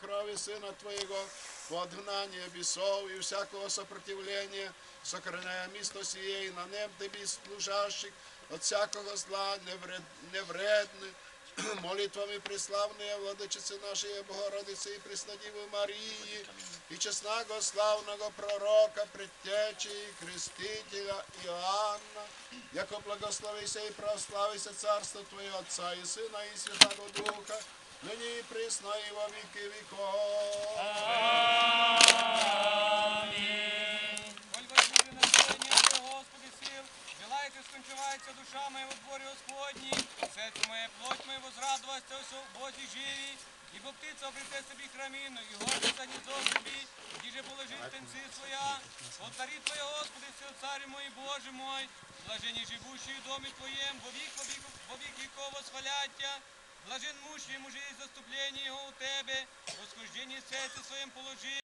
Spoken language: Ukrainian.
крови Сына Твоего, по отгнанию бесов и всякого сопротивления, сохраняя место сие и на нем Тебе служащих от всякого зла, невред, невредны, молитвами преславные владычицы нашей Богородицы и Преснодивы Марии, и честного славного пророка, предтечи и крестителя Иоанна, яко благословися и прославися Царство Твое Отца и Сына и Святого Духа, ныне и присно и во веки веков. Коль возлюблене населення Твоє, Господи сил, як скончувається душа моя у дворі Господній, серце моє, плоть моя возрадуваться у Бозі живі, ібо птиця обрете собі храміну, і гордиться гніздо собі, діже положить тенці своя. Отарі Твоє, Господи, сил, царю мой, Боже мой, блажені живущі в домі Твоєм, во вік, во вік, во вік віков восхваляття, Блажен муж, и же і заступлення у тебе, восхождение сердца своим положи.